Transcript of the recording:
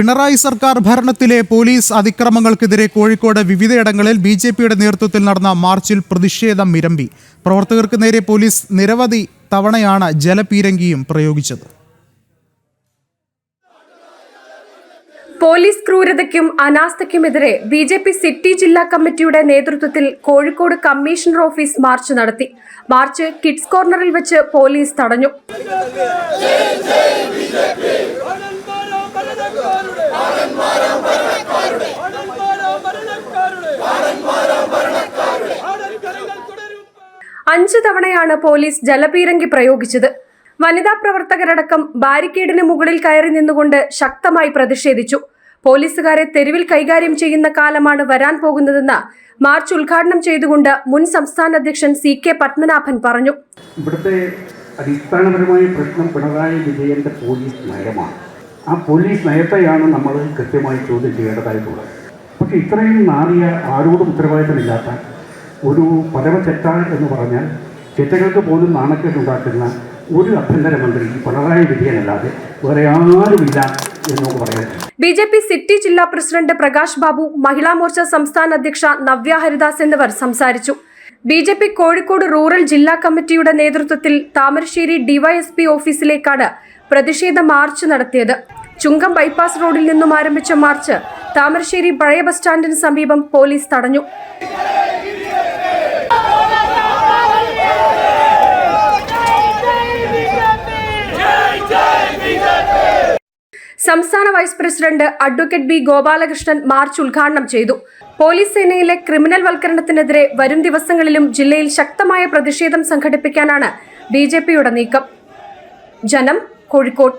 പിണറായി സർക്കാർ ഭരണത്തിലെ പോലീസ് അതിക്രമങ്ങൾക്കെതിരെ കോഴിക്കോട് വിവിധയിടങ്ങളിൽ B J പിയുടെ നേതൃത്വത്തിൽ നടന്ന മാർച്ചിൽ പ്രതിഷേധം മിരമ്പി പ്രവർത്തകർക്ക് നേരെ പോലീസ് നിരവധി തവണയാണ് ജലപീരങ്കിയും പ്രയോഗിച്ചത്. പോലീസ് ക്രൂരതയ്ക്കും അനാസ്ഥയ്ക്കുമെതിരെ ബി ജെ പി സിറ്റി ജില്ലാ കമ്മിറ്റിയുടെ നേതൃത്വത്തിൽ കോഴിക്കോട് കമ്മീഷണർ ഓഫീസ് മാർച്ച് നടത്തി. മാർച്ച് കിഡ്സ് കോർണറിൽ വെച്ച് പോലീസ് തടഞ്ഞു. അഞ്ചു തവണയാണ് പോലീസ് ജലപീരങ്കി പ്രയോഗിച്ചത്. വനിതാ പ്രവർത്തകരടക്കം ബാരിക്കേഡിന് മുകളിൽ കയറി നിന്നുകൊണ്ട് ശക്തമായി പ്രതിഷേധിച്ചു. പോലീസുകാരെ തെരുവിൽ കൈകാര്യം ചെയ്യുന്ന കാലമാണ് വരാൻ പോകുന്നതെന്ന് മാർച്ച് ഉദ്ഘാടനം ചെയ്തുകൊണ്ട് മുൻ സംസ്ഥാന അധ്യക്ഷൻ സി കെ പത്മനാഭൻ പറഞ്ഞു. ഇവിടുത്തെ അടിസ്ഥാനപരമായ പ്രശ്നം പിണറായി വിജയന്റെ പോലീസ് നയമാണ്. ആ പോലീസ് നയത്തെയാണ് നമ്മൾ കൃത്യമായി ചോദ്യം ചെയ്യേണ്ടതായിട്ടുള്ളത്. പക്ഷേ ഇത്രയും നാറിയ ആരോടും ഉത്തരവാദിത്തമില്ലാത്ത ഒരു പരമചെറ്റ എന്ന് പറഞ്ഞാൽ ചെറ്റകൾക്ക് പോലും നാണക്കേടുണ്ടാക്കുന്ന ഒരു ആഭ്യന്തരമന്ത്രി പിണറായി വിജയനല്ലാതെ വേറെ ആരുമില്ല എന്നൊക്കെ പറയാൻ ബി ജെ പി സിറ്റി ജില്ലാ പ്രസിഡന്റ് പ്രകാശ് ബാബു മഹിളാ മോർച്ച സംസ്ഥാന അധ്യക്ഷ നവ്യ ഹരിദാസ് എന്നിവർ സംസാരിച്ചു. B J P Kozhikode rural ജില്ലാ കമ്മിറ്റിയുടെ നേതൃത്വത്തിൽ താമരശ്ശേരി ഡിവൈഎസ്പി ഓഫീസിലേക്കാണ് പ്രതിഷേധ മാർച്ച് നടത്തിയത്. ചുങ്കം ബൈപ്പാസ് റോഡിൽ നിന്നും ആരംഭിച്ച മാർച്ച് താമരശ്ശേരി പഴയ ബസ് സ്റ്റാൻഡിന് സമീപം പോലീസ് തടഞ്ഞു. സംസ്ഥാന vice president advocate B Gopalakrishnan march ഉദ്ഘാടനം ചെയ്തു. പോലീസ് സേനയിലെ ക്രിമിനൽ വൽക്കരണത്തിനെതിരെ വരും ദിവസങ്ങളിലും ജില്ലയിൽ ശക്തമായ പ്രതിഷേധം സംഘടിപ്പിക്കാനാണ് ബി നീക്കം. ജനം കോഴിക്കോട്.